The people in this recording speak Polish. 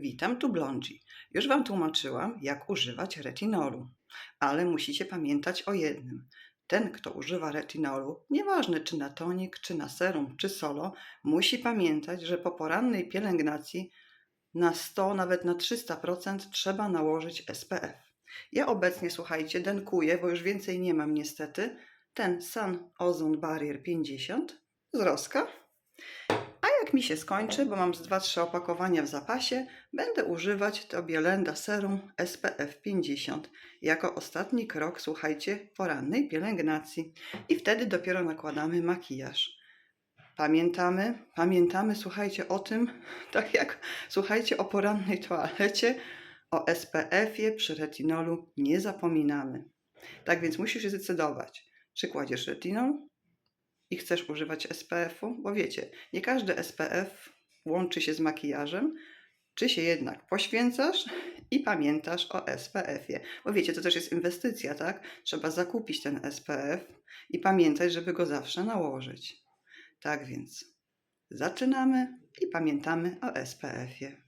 Witam, tu Blondzi. Już Wam tłumaczyłam, jak używać retinolu, ale musicie pamiętać o jednym. Ten, kto używa retinolu, nieważne czy na tonik, czy na serum, czy solo, musi pamiętać, że po porannej pielęgnacji na 100, nawet na 300% trzeba nałożyć SPF. Ja obecnie, słuchajcie, denkuję, bo już więcej nie mam niestety, ten Sun Ozone Barrier 50 z Roska. Jak mi się skończy, bo mam z 2-3 opakowania w zapasie, będę używać to Bielenda Serum SPF 50 jako ostatni krok, słuchajcie, porannej pielęgnacji. I wtedy dopiero nakładamy makijaż. Pamiętamy, pamiętamy, słuchajcie, o tym, tak jak słuchajcie o porannej toalecie, o SPF-ie przy retinolu nie zapominamy. Tak więc musisz się zdecydować, czy kładziesz retinol i chcesz używać SPF-u, bo wiecie, nie każdy SPF łączy się z makijażem, czy się jednak poświęcasz i pamiętasz o SPF-ie. Bo wiecie, to też jest inwestycja, tak? Trzeba zakupić ten SPF i pamiętać, żeby go zawsze nałożyć. Tak więc zaczynamy i pamiętamy o SPF-ie.